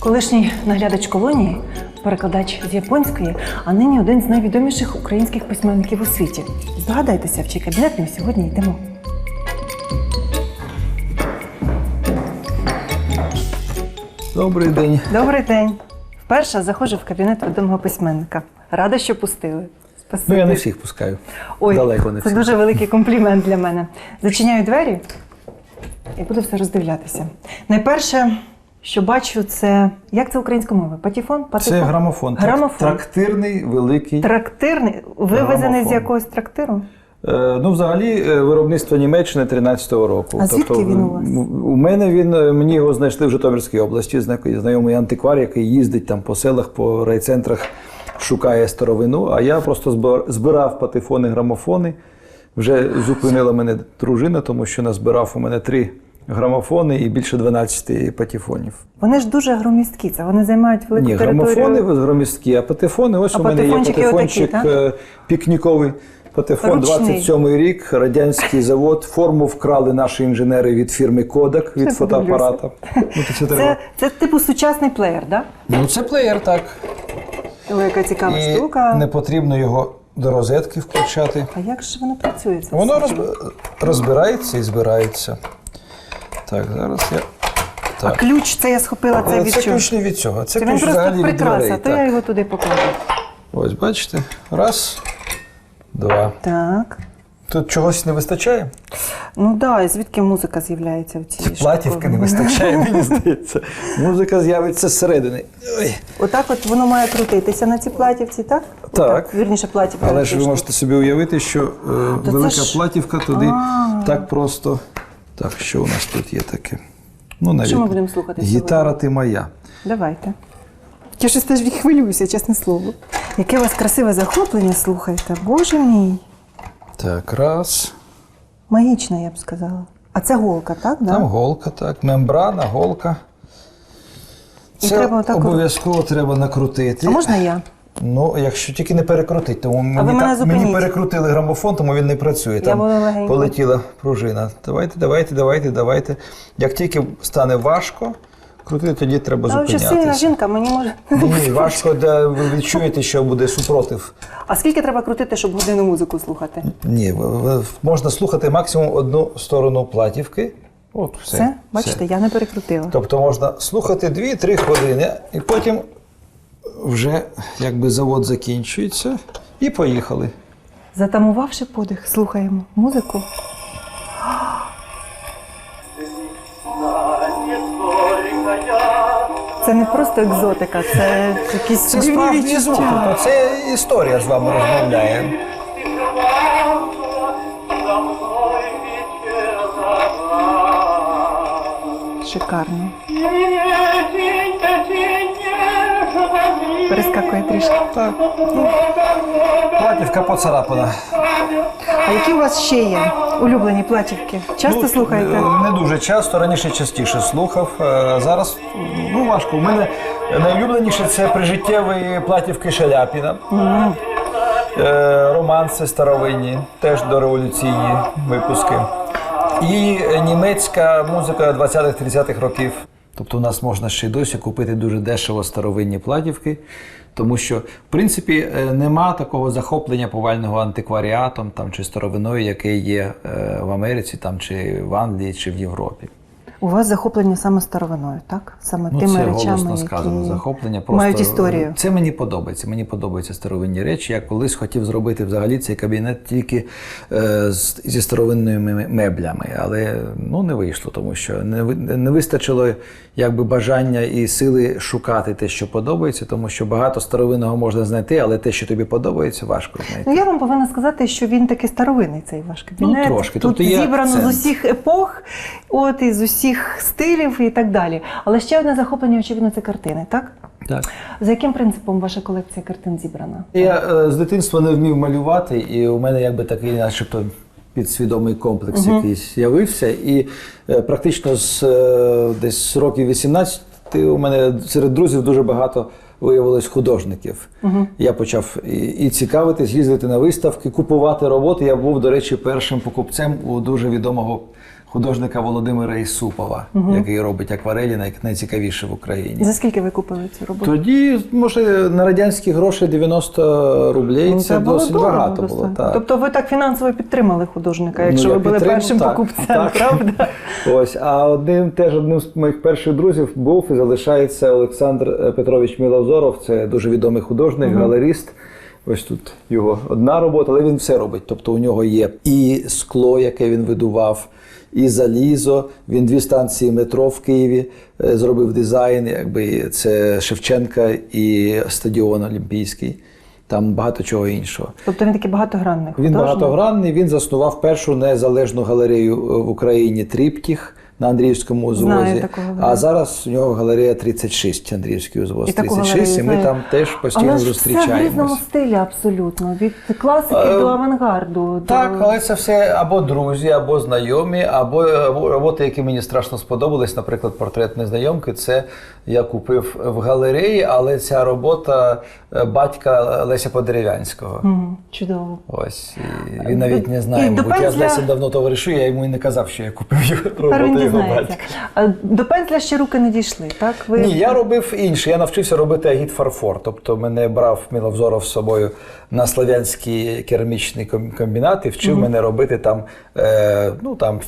Колишній наглядач колонії, перекладач з японської, а нині один з найвідоміших українських письменників у світі. Здогадайтеся, в чий кабінет ми сьогодні йдемо. Добрий день. Добрий день. Вперше заходжу в кабінет відомого письменника. Рада, що пустили. Спасибі. Ну я не всіх пускаю. Ой, Далеко не це всіх. дуже великий комплімент для мене. Зачиняю двері і буду все роздивлятися. Найперше, що бачу, це як це українською мовою? Патіфон? Патефон? Це грамофон. Грамофон. Трактирний великий. Трактирний, вивезений з якогось трактиру? Е, Ну, взагалі, е, виробництво Німеччини 13-го року. А звідки він у вас? У мене він е, мені його знайшли в Житомирській області. зна- Знайомий антиквар, який їздить там по селах, по райцентрах, шукає старовину. А я просто збир- збирав патефони, грамофони. Вже зупинила мене дружина, тому що назбирав у мене три грамофони і більше 12 патефонів. Вони ж дуже громісткі, це вони займають велику Ні, територію. грамофони громісткі, а патефони. Ось А у мене є патефончик отакі, е, пікніковий. Патефон Ручний. 27 рік, радянський завод. Форму вкрали наші інженери від фірми Кодак від фотоапарата. Ну, це. Це, це типу сучасний плеєр, так? Ну, це плеєр, так. Да? Яка цікава І штука. не потрібно його до розетки включати. А як же воно працює? Це Воно роз... розбирається і збирається. Так, зараз я. А ключ це я схопила, це Це, від це чого? ключ не від цього. Це, Це він ключ просто взагалі від прикраса, дверей. то я Так. його туди покладу. Ось бачите. Раз, два. Так. Тут чогось не вистачає? Ну да, і звідки музика з'являється в цій Платівки не вистачає, мені здається. Музика з'явиться зсередини. Ой. Отак от воно має крутитися на цій платівці, так? Так. Вірніше, платівка. Але ж ви можете собі уявити, що е, велика ж- платівка туди так просто. Так, що у нас тут є таке? Ну, навіть Що ми будемо слухати Гітара ти моя. Давайте. Я щось теж хвилююся, чесне слово. Яке у вас красиве захоплення, слухайте. Боже мій. Так, раз. Магічне, я б сказала. А це голка, так? Да? Там голка, так. Мембрана, голка. Це треба отак обов'язково треба накрутити. А можна я? Ну, якщо тільки не перекрутить, тому мені, мене так- мені зупиніть. перекрутили грамофон, тому він не працює. Там буду легенько. полетіла пружина. Давайте, давайте, давайте, давайте. Як тільки стане важко, крутити, тоді треба Я вже зупинятися. сильна жінка, мені може. Ні, важко, де ви відчуєте, що буде супротив. А скільки треба крутити, щоб годину музику слухати? Ні, ви- ви- можна слухати максимум одну сторону платівки. От все. Все? Бачите, я не перекрутила. Тобто можна слухати 2-3 хвилини, і потім вже якби завод закінчується, і поїхали. Затамувавши подих, слухаємо музику. Це не просто екзотика, це якісь Це відчуття. тобто це історія з вами розмовляє. Шикарно. Перескакує трішки. Так. Платівка поцарапана. А які у вас ще є улюблені платівки? Часто Ну, слухаєте? е, Не дуже часто, раніше частіше слухав. Е, Зараз ну, важко. У мене найулюбленіше це прижиттєві платівки Шаляпіна. Е, Романси старовинні, теж дореволюційні випуски. І німецька музика 20-30-х років. Тобто у нас можна ще й досі купити дуже дешево старовинні платівки, тому що, в принципі, е, нема такого захоплення повального антикваріатом там, чи старовиною, яке є е, в Америці, там, чи в Англії, чи в Європі. У вас захоплення саме старовиною, так? Саме Ну, тими це речами, голосно які сказано. Захоплення просто мають історію. Це мені подобається. Мені подобаються старовинні речі. Я колись хотів зробити взагалі цей кабінет тільки е, з, зі старовинними меблями, але ну не вийшло, тому що не, не вистачило якби бажання і сили шукати те, що подобається, тому що багато старовинного можна знайти, але те, що тобі подобається, важко знайти. Ну, я вам повинна сказати, що він таки старовинний, цей ваш кабінет. Ну, трошки. Тут Тобто зібрано з усіх епох, от і з усіх стилів і так далі. Але ще одне захоплення, очевидно, це картини, так? Так. За яким принципом ваша колекція картин зібрана? Я е, з дитинства не вмів малювати, і у мене якби такий, начебто, підсвідомий комплекс якийсь з'явився. І е, практично з е, десь з років 18 у мене серед друзів дуже багато виявилось художників. Я почав і, і цікавитись, їздити на виставки, купувати роботи. Я був, до речі, першим покупцем у дуже відомого художника Володимира Ісупова, який робить акварелі най- найцікавіше в Україні. За скільки ви купили цю роботу? Тоді, може, на радянські гроші 90 рублей Ну, це, було досить дорого багато достатньо. було. Так. Тобто ви так фінансово підтримали художника, якщо Ну, ви були першим так, покупцем, так. правда? Ось, а одним теж одним з моїх перших друзів був і залишається Олександр е, Петрович Мілозоров. Це дуже відомий художник, галерист. Ось тут його одна робота, але він все робить. Тобто у нього є і скло, яке він видував, і залізо. Він дві станції метро в Києві е, зробив дизайн. Якби це Шевченка і стадіон Олімпійський. Там багато чого іншого. Тобто він такий багатогранний Він багатогранний. Він заснував першу незалежну галерею е, в Україні Тріптіх на Андріївському узвозі. А зараз у нього галерея 36, Андріївський узвоз І таку 36, і ми знаю. там теж постійно Але ж все в різному стилі абсолютно. Від класики Е, до авангарду. Так, до... але це все або друзі, або знайомі, або або роботи, які мені страшно сподобались. Наприклад, портрет незнайомки. Це я купив в галереї, але ця робота е, батька Леся Подерев'янського. Чудово. Ось і він навіть не знає. Мабуть, я з Лесем давно товаришу, я йому і не казав, що я купив його роботу батька. А до пензля ще руки не дійшли, так? Ви... Ні, я робив інше. Я навчився робити агіт фарфор. Тобто мене брав Міловзоров з собою на славянський керамічний ком- комбінат і вчив мене робити там, е, ну там.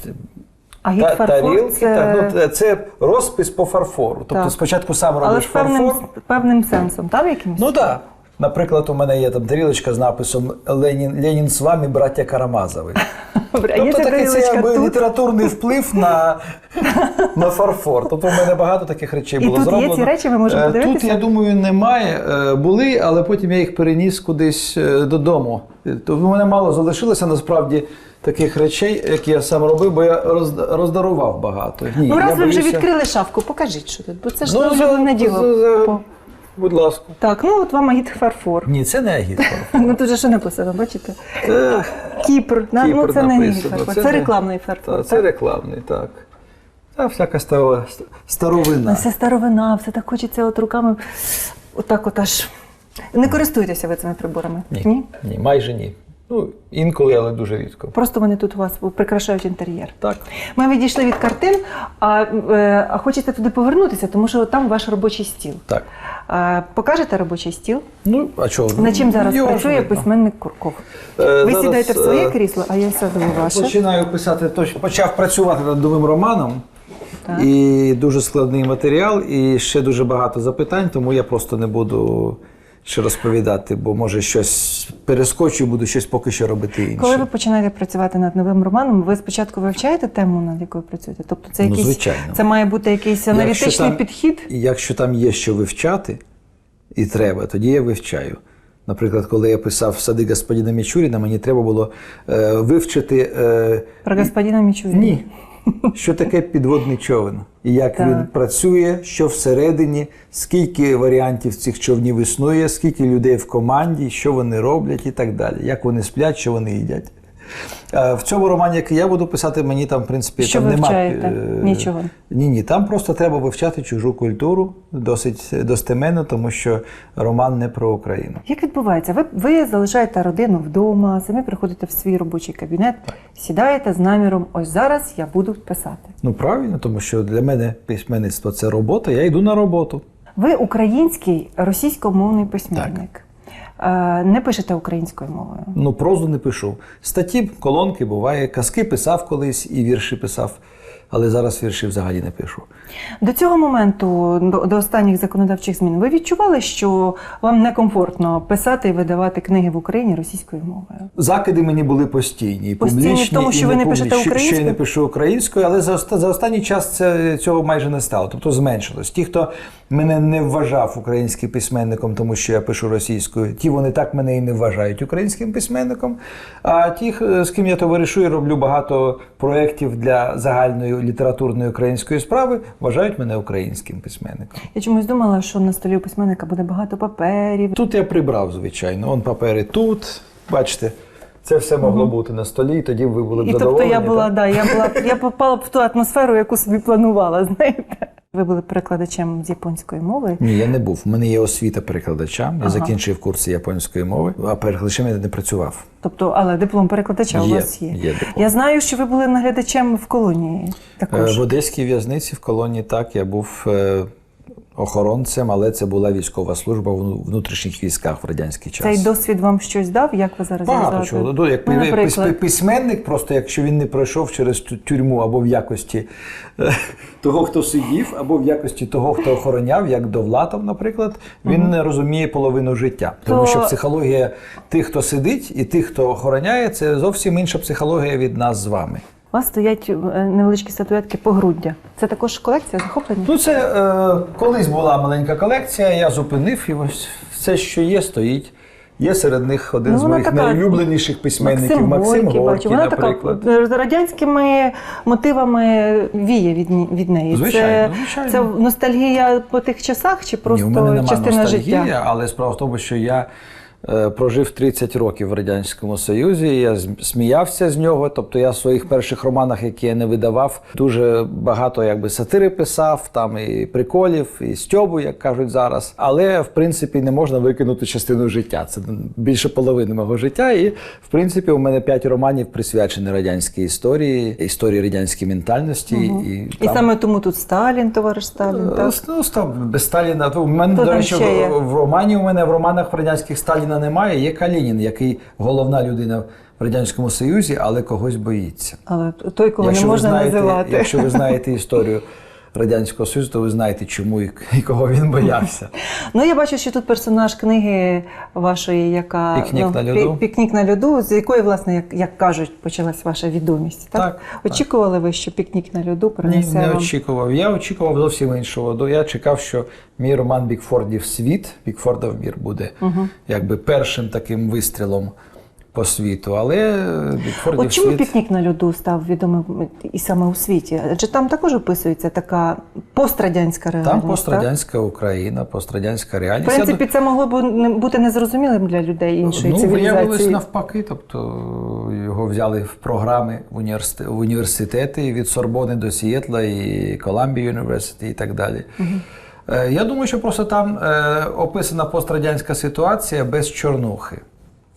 А та- тарілки, це... так, ну, це розпис по фарфору. Тобто Так. спочатку сам Але робиш з певним, фарфор. певним сенсом, там якимось? Ну так. Наприклад, у мене є там тарілочка з написом Ленін, Ленін з вами, браття Карамазови. Тобто такий це якби літературний вплив на, на фарфор. Тобто в мене багато таких речей І було тут є зроблено. ці речі, ми можемо Е, подивитися? Тут, я думаю, немає. Е, Були, але потім я їх переніс кудись е, додому. Е, То в мене мало залишилося насправді таких речей, які я сам робив, бо я роз- роздарував багато. Ні, Ну, я раз ви вже відкрили шафку, покажіть, що тут, бо це ж Ну, ну, за- не діло. Будь ласка. Так, ну от вам агіт фарфор. Ні, це не агіт. Ну тут же що написано, бачите? Це, Кіпр. Кіпр. ну Кіпр це не агіт фарфор, Це це не- рекламний фарфор. та, це рекламний, так. Та всяка старова, Ну, старовина. все старовина, все так хочеться от руками. Отак от аж. Не користуєтеся ви цими приборами? Ні, ні, майже ні. Ну, інколи, але дуже рідко. Просто вони тут у вас прикрашають інтер'єр. Так. Ми відійшли від картин, а, е, а хочете туди повернутися, тому що там ваш робочий стіл. Так. А, покажете робочий стіл? Ну, а чого? На чим зараз Його працює видно. письменник Курков? Е, Ви зараз, сідаєте в своє е, крісло, а я сяду у ваше. Починаю писати, почав працювати над новим романом. Так. І дуже складний матеріал, і ще дуже багато запитань, тому я просто не буду ще розповідати, бо може щось перескочу, буду щось поки що робити інше. Коли ви починаєте працювати над новим романом, ви спочатку вивчаєте тему, над якою працюєте? Тобто це Ну, якийсь звичайно. це має бути якийсь Якщо аналітичний там- підхід. Якщо там є що вивчати, і треба, тоді я вивчаю. Наприклад, коли я писав сади господина Мічуріна, мені треба було е, вивчити. Е, Про господина Мічуріна. ні. Що таке підводний човен? І як Так. він працює, що всередині, скільки варіантів цих човнів існує, скільки людей в команді, що вони роблять і так далі. Як вони сплять, що вони їдять. Е, В цьому романі, який я буду писати, мені там, в принципі, Що там нема. е, Нічого. Ні, ні, там просто треба вивчати чужу культуру досить достеменно, тому що роман не про Україну. Як відбувається? Ви, ви залишаєте родину вдома, самі приходите в свій робочий кабінет, сідаєте з наміром, ось зараз я буду писати. Ну правильно, тому що для мене письменництво це робота, я йду на роботу. Ви український російськомовний письменник. Е, Не пишете українською мовою. Ну, прозу не пишу. Статті, колонки буває, казки писав колись і вірші писав, але зараз вірші взагалі не пишу. До цього моменту, до, до останніх законодавчих змін, ви відчували, що вам некомфортно писати і видавати книги в Україні російською мовою? Закиди мені були постійні, і Постійні в публічні, тому, і ви не пишете Що- Що я не пишу українською, але за, за останній час це, цього майже не стало. Тобто зменшилось. Ті, хто мене не вважав українським письменником, тому що я пишу російською, ті вони так мене і не вважають українським письменником. А ті, з ким я товаришую, роблю багато проєктів для загальної літературної української справи, вважають мене українським письменником. Я чомусь думала, що на столі у письменника буде багато паперів. Тут я прибрав, звичайно. Он папери тут. Бачите, це все могло бути на столі, і тоді ви були б І тобто я була, так? да, я була, я попала б в ту атмосферу, яку собі планувала, знаєте. Ви були перекладачем з японської мови. Ні, я не був. У мене є освіта перекладача. Я Ага. закінчив курси японської мови, а перекладачем я не працював. Тобто, але диплом перекладача у вас є. є диплом. Я знаю, що ви були наглядачем в колонії. Е, Також В одеській в'язниці в колонії так я був е, охоронцем, але це була військова служба в внутрішніх військах в радянський час. цей досвід вам щось дав? Як ви зараз Багато чого. Ну, як Ну, письменник, просто якщо він не пройшов через тюрму або в якості е, того, хто сидів, або в якості того, хто охороняв, як Довлатов, наприклад, він не розуміє половину життя. Тому То- що психологія тих, хто сидить, і тих, хто охороняє, це зовсім інша психологія від нас з вами. У вас стоять е, невеличкі статуетки погруддя. Це також колекція захоплення? Ну, це е, колись була маленька колекція, я зупинив, і ось все, що є, стоїть. Є серед них один Ну, з моїх така- найулюбленіших письменників Максим, Горький. Вона наприклад. така з радянськими мотивами віє від, від неї. Звичайно, це, звичайно. це ностальгія по тих часах чи просто Ні, у мене частина ностальгії, життя? але справа в тому, що я е, прожив 30 років в Радянському Союзі, я сміявся з нього. Тобто я в своїх перших романах, які я не видавав, дуже багато якби сатири писав, там і приколів, і стьобу, як кажуть зараз. Але в принципі не можна викинути частину життя. Це більше половини мого життя. І в принципі, у мене 5 романів присвячені радянській історії, історії радянської ментальності. І, І там- саме тому тут Сталін, товариш Сталін. Е, Так? Ну, стоп, без Сталіна. В мене, Хто до речі, в, в романі у мене в романах радянських Сталіна немає. Є Калінін, який головна людина в Радянському Союзі, але когось боїться. Але той, кого якщо не ви можна знаєте, називати. Якщо ви знаєте історію Радянського Союзу, то ви знаєте, чому і, і кого він боявся. Ну, я бачу, що тут персонаж книги вашої, яка «Пікнік ну, на льоду». «Пікнік на льоду, з якої, власне, як, як кажуть, почалась ваша відомість. Так? Так, Очікували ви, що пікнік на льоду Ні, не вам очікував. Я очікував зовсім іншого. Я чекав, що мій роман Бікфордів світ, Бікфордов мір буде якби першим таким вистрілом по світу. Але Бікфордів От чому світ. пікнік на льоду став відомим і саме у світі? Адже там також описується така пострадянська реальність. Там так? пострадянська Україна, пострадянська реальність. Я принципі, це могло б бути незрозумілим для людей іншої ну, виявилось навпаки. Тобто його взяли в програми в, університети, від Сорбони до Сієтла і Коламбія Юніверситі і так далі. Е, Я думаю, що просто там е, описана пострадянська ситуація без чорнухи.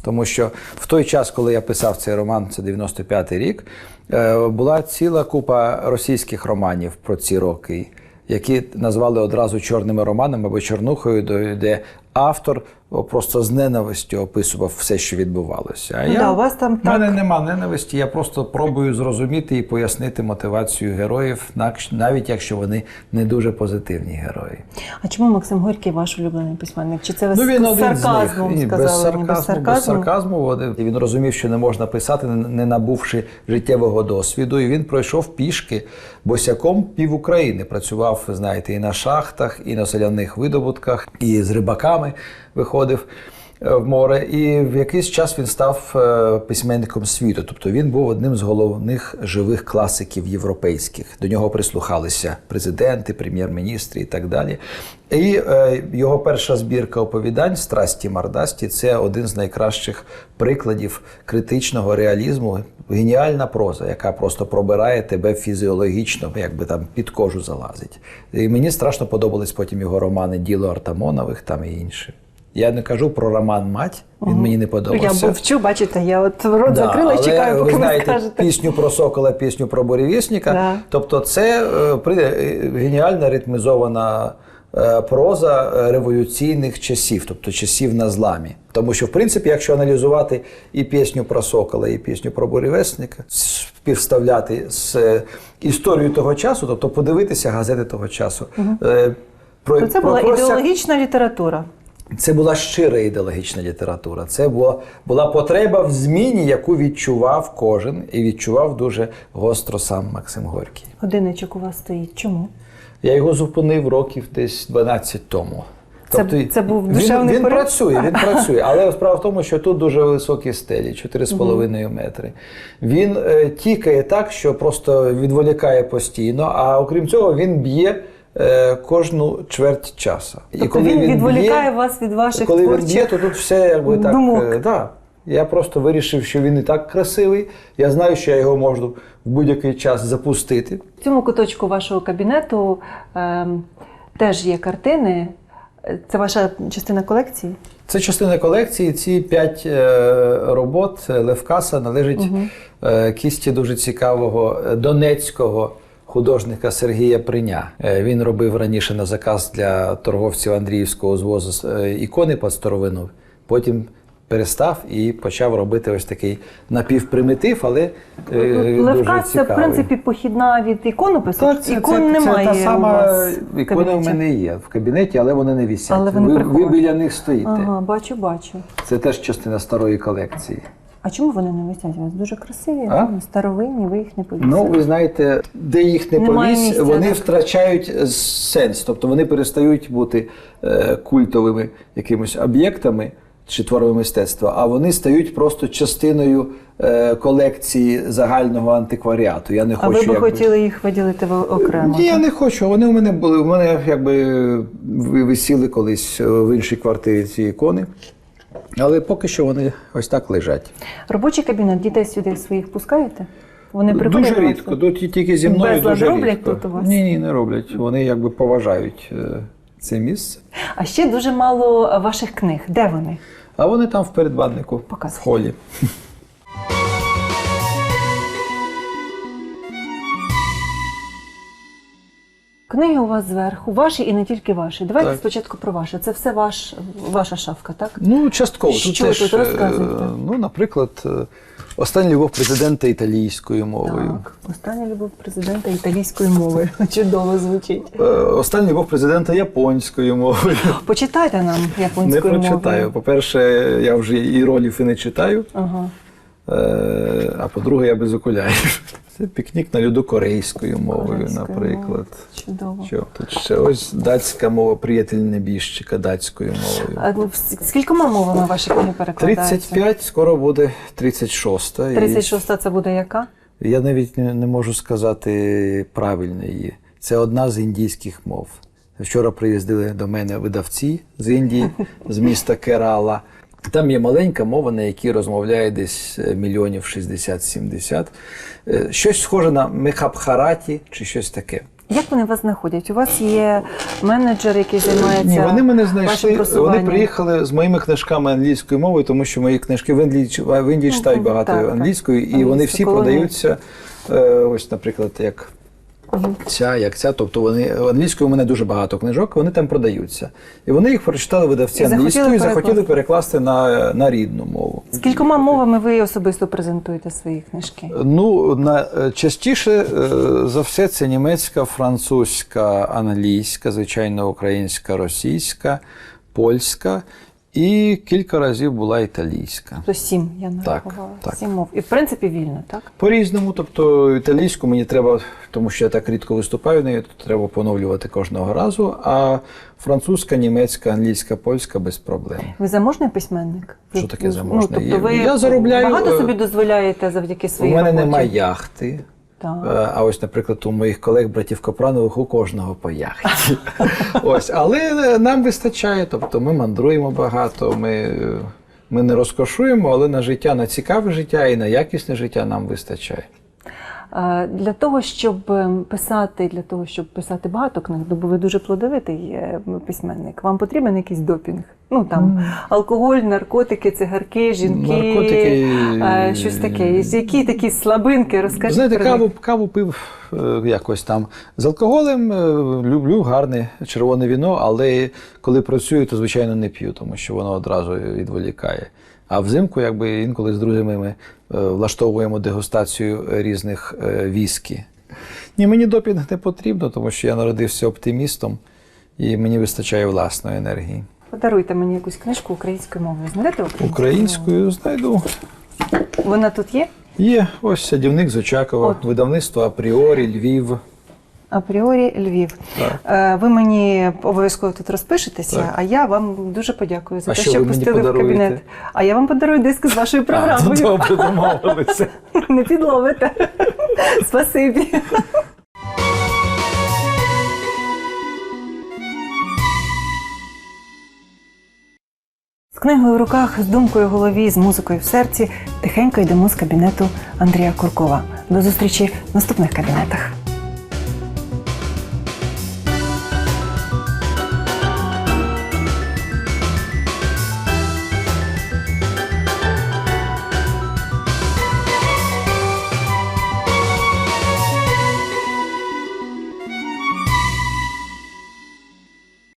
Тому що в той час, коли я писав цей роман, це 95-й рік, е, була ціла купа російських романів про ці роки, які назвали одразу чорними романами або чорнухою, де- автор просто з ненавистю описував все, що відбувалося. А Ну да, у вас там в мене так- нема ненависті, я просто пробую зрозуміти і пояснити мотивацію героїв, навіть якщо вони не дуже позитивні герої. А чому Максим Горький ваш улюблений письменник? Чи це ви Ну, з він один з сарказмом них. Ні, сказали? без сарказму, без без сарказму? сарказму. Вони- Він розумів, що не можна писати, не набувши життєвого досвіду. І він пройшов пішки босяком пів України. Працював, знаєте, і на шахтах, і на соляних видобутках, і з рибаками виходив. Е, В море, і в якийсь час він став е, письменником світу. Тобто він був одним з головних живих класиків європейських. До нього прислухалися президенти, прем'єр-міністри і так далі. І е, його перша збірка оповідань Страсті Мардасті це один з найкращих прикладів критичного реалізму. Геніальна проза, яка просто пробирає тебе фізіологічно, якби там під кожу залазить. І мені страшно подобались потім його романи Діло Артамонових там і інші. Я не кажу про роман Мать, він мені не Я подобався. мовчу, бачите, я от рот Да, закрила і чекаю, поки ви ви, знаєте скажете. пісню про сокола, пісню про буревісника. Да. Тобто, це е, е, геніальна ритмізована е, проза революційних часів, тобто часів на зламі. Тому що, в принципі, якщо аналізувати і пісню про сокола, і пісню про буревесника, співставляти з історією того часу, тобто подивитися газети того часу. е, Про, То це про- була про ідеологічна література. Це була щира ідеологічна література. Це була, була потреба в зміні, яку відчував кожен, і відчував дуже гостро сам Максим Горький. Годинничок у вас стоїть. Чому? Я його зупинив років десь 12 тому. Це- це був він, душевний він порив? працює, він працює, але справа в тому, що тут дуже високі стелі, 4,5 метри. Він е, тікає так, що просто відволікає постійно, а окрім цього, він б'є кожну чверть часу. Тобто він відволікає вас від ваших коли він б'є, то тут все якби так. думок. е, да. Я просто вирішив, що він і так красивий. Я знаю, що я його можу в будь-який час запустити. В цьому куточку вашого кабінету ем, теж є картини. Е, Це ваша частина колекції? Це частина колекції. Ці п'ять е, робот е, Левкаса належать е, кісті дуже цікавого е, донецького художника Сергія Приня. Е, він робив раніше на заказ для торговців Андріївського звозу е, ікони під старовину. Потім перестав і почав робити ось такий напівпримитив, але е, Левка дуже це, в принципі, похідна від іконопису. Так, це, Ікон це, немає це та сама у вас в ікона в кабінеті. мене є в кабінеті, але вони не вісять. Але вони ви, ви приховані. біля них стоїте. Ага, бачу, бачу. Це теж частина старої колекції. А чому вони не висять? У вас дуже красиві, А? ну, старовинні, ви їх не повісили. Ну, ви знаєте, де їх не Немає повісь, місця, вони так. втрачають сенс, тобто вони перестають бути е, культовими якимись об'єктами чи творами мистецтва, а вони стають просто частиною е, колекції загального антикваріату. Я не а ви би якби- хотіли їх виділити в- окремо? Ні, я так? не хочу. Вони у мене були. У мене якби ви- висіли колись е, в іншій квартирі ці ікони. Але поки що вони ось так лежать. Робочий кабінет, дітей сюди своїх пускаєте? Вони приходять Дуже рідко. Тут тільки зі мною Безлад дуже роблять рідко. тут у вас? Ні, ні, не роблять. Вони якби поважають е, це місце. А ще дуже мало ваших книг. Де вони? А вони там в передбаннику, в холі. Книги у вас зверху, ваші і не тільки ваші. Давайте Так. спочатку про ваше. Це все ваш, ваша шафка, так? Ну, частково. Що теж, тут? е, Розказуйте. Ну, наприклад, е, остання любов президента італійською мовою. Так. Остання любов президента італійської мови. Чудово звучить. Е, Остання любов президента японською мовою. Почитайте нам Не японською прочитаю. мовою. По-перше, я вже і ролів і не читаю. Ага. А по-друге, я без окулярів. Це пікнік на льоду корейською мовою, Корейською наприклад. Чудово. Що тут ще ось датська мова, приятель небіжчика датською мовою. А, ну, скількома мовами ваші книги перекладаються? 35, скоро буде 36. І 36 це буде яка? Я навіть не, не можу сказати правильно її. Це одна з індійських мов. Вчора приїздили до мене видавці з Індії, з міста Керала. Там є маленька мова, на якій розмовляє десь е, мільйонів 60-70. Е, Щось схоже на Мехабхараті чи щось таке. Як вони вас знаходять? У вас є менеджер, який займається Ні, вони мене знайшли. Вони приїхали з моїми книжками англійською мовою, тому що мої книжки в Індії, в Індії читають багато так, так. англійською, і Англійська вони всі продаються. е, Ось, наприклад, як ця, як ця. Тобто вони англійською у мене дуже багато книжок, вони там продаються. І вони їх прочитали видавці І захотіли англійською і захотіли перекласти. перекласти на, на рідну мову. З кількома мовами ви особисто презентуєте свої книжки? Ну, на, е, частіше е, за все це німецька, французька, англійська, звичайно, українська, російська, польська і кілька разів була італійська. То сім я нарахувала. так. Сім мов. І в принципі вільно, так? По-різному, тобто італійську мені треба, тому що я так рідко виступаю нею, треба поновлювати кожного разу. А французька, німецька, англійська, польська без проблем. Ви заможний письменник? Що таке ну, тобто ви Я заробляю, багато е, собі дозволяєте завдяки У мене роботі? немає яхти. Так. Е, А ось, наприклад, у моїх колег братів Копранових у кожного по яхті. ось, але е, нам вистачає, тобто ми мандруємо багато, ми, е, ми не розкошуємо, але на життя, на цікаве життя і на якісне життя нам вистачає. Е, Для того, щоб ем, писати, для того, щоб писати багато книг, бо ви дуже плодовитий е, письменник, вам потрібен якийсь допінг. Ну там алкоголь, наркотики, цигарки, жінки, Наркотики, е, щось таке. Які такі слабинки, розкажіть. Знаєте, про каву, каву пив якось там з алкоголем. Люблю гарне червоне віно, але коли працюю, то звичайно не п'ю, тому що воно одразу відволікає. А взимку, якби інколи з друзями ми е, влаштовуємо дегустацію різних е, віскі. Ні, мені допінг не потрібно, тому що я народився оптимістом і мені вистачає власної енергії. Подаруйте мені якусь книжку українською мовою. Знаєте українською? Українською знайду. Вона тут є? Є ось садівник з Очакова, От. видавництво Апріорі, Львів. Апріорі Львів. Так. Е, Ви мені обов'язково тут розпишетеся, Так. а я вам дуже подякую за А те, що що, пустили в кабінет. А я вам подарую диск з вашою А, програмою. ну, добре, домовилися. Не підловите. Спасибі. З книгою в руках, з думкою в голові, з музикою в серці, тихенько йдемо з кабінету Андрія Куркова. До зустрічі в наступних кабінетах.